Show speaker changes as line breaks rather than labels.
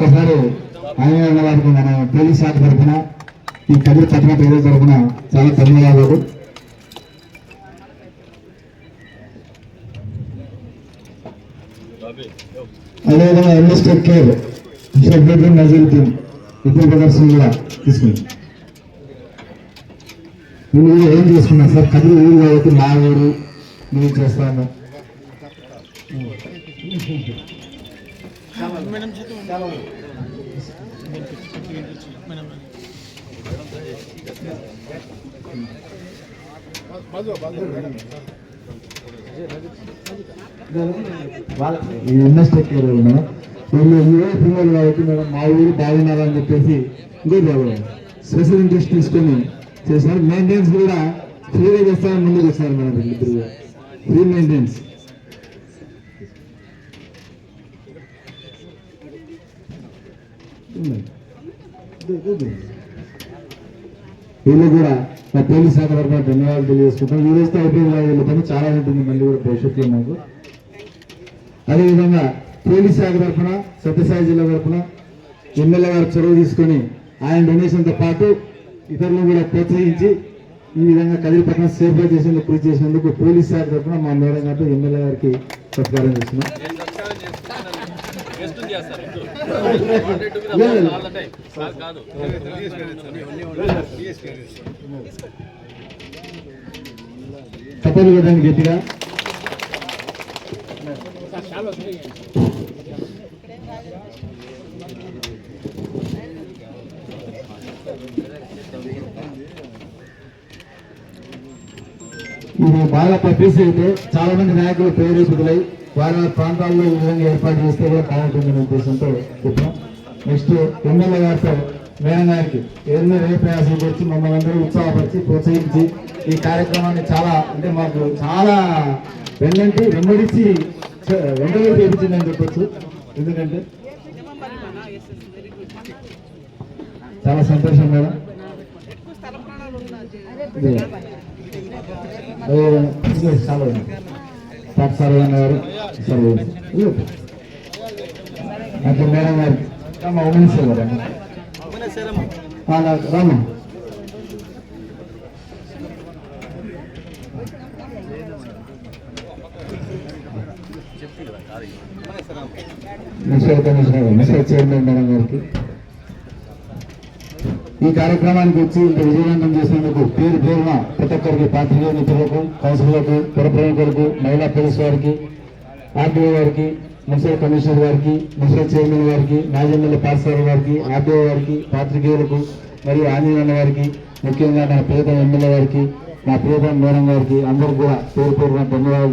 ఒక్కసారి ఆయన వారికి మన పోలీస్ శాఖ తరఫున ఈ కదిరి పట్టణ ప్రజల తరఫున చాలా ధన్యవాదాలు. అదేవిధంగా ఎంఎస్టర్ కేర్ షెడ్యూల్ నజరుద్దీన్ ఇద్దరు ప్రదర్శన కూడా తీసుకుంది వీళ్ళు ఏం చేసుకున్నారు సార్? కదిరి ఊరు కాబట్టి మా ఊరు మేము చేస్తాము. ఈ ఎంఎస్టర్ మేడం వీళ్ళు ఊరే పిల్లలు కాబట్టి మేడం మా ఊరు బాగున్నారని చెప్పేసి ఇంకోటి బాబు స్పెషల్ ఇంట్రెస్ట్ తీసుకొని చేశారు మెయింటెనెన్స్ కూడా ఫ్రీగా చేస్తారని ముందుకు వచ్చారు మేడం వీళ్ళిద్దరు ఫ్రీ మెయింటెనెన్స్ వీళ్ళు కూడా మా పోలీస్ శాఖ తరఫున ధన్యవాదాలు తెలియజేసుకుంటాం. ఈ రోజుతో అయిపోయింది వీళ్ళ పని చాలా ఉంటుంది మళ్ళీ కూడా భవిష్యత్తులో మాకు. అదేవిధంగా పోలీస్ శాఖ తరఫున సత్యసాయి జిల్లా తరఫున ఎమ్మెల్యే గారు చొరవ తీసుకొని ఆయన డొనేషన్తో పాటు ఇతరులను కూడా ప్రోత్సహించి ఈ విధంగా కదిరిపట్నం సేఫ్గా చేసేందుకు కృషి చేసినందుకు పోలీస్ శాఖ తరఫున మా మేడం గారితో ఎమ్మెల్యే గారికి సత్కారం చేస్తున్నాం. తప్పదు కదండి గట్టిగా ఇది బాగా పబ్లిసిటీ అయితే చాలా మంది నాయకులు ప్రేరేపితులై వారి వారి ప్రాంతాల్లో ఈ విధంగా ఏర్పాటు చేస్తే కూడా బాగుంటుందనే ఉద్దేశంతో చెప్పాం. నెక్స్ట్ ఎమ్మెల్యే గారితో మేడం గారికి ఏదైనా ఏ ప్రయాసం చేసి మమ్మల్ని అందరూ ఉత్సాహపరిచి ప్రోత్సహించి ఈ కార్యక్రమాన్ని చాలా అంటే మాకు చాలా వెన్నంటి వెంబడించి వెంటనే చేపించిందని చెప్పొచ్చు. ఎందుకంటే చాలా సంతోషం మేడం. చాలా. పాట సర్వన్న గారు సర్వ అంటే మేడం గారు. అమ్మ ఉమెన్స్ గారు. రామ్మ. Municipal commissioner municipal chairman madam గారికి. ఈ కార్యక్రమానికి వచ్చి ఇంత విజయవంతం చేసినందుకు పేరున ప్రతి ఒక్కరికి పాత్రికేయ మిత్రులకు కౌన్సిలర్లకు పురప్రముఖులకు మహిళా పోలీస్ వారికి ఆర్టీఓ గారికి మున్సిపల్ కమిషనర్ గారికి మున్సిపల్ చైర్మన్ గారికి నాజెమ్మెల్యే పాఠశాల గారికి ఆర్టీఓ గారికి పాత్రికేయులకు మరియు ఆంజనేయ గారికి ముఖ్యంగా నా ప్రియతమ ఎమ్మెల్యే గారికి నా ప్రియతమ మేడం గారికి అందరికీ కూడా పేరు పేరున ధన్యవాదాలు.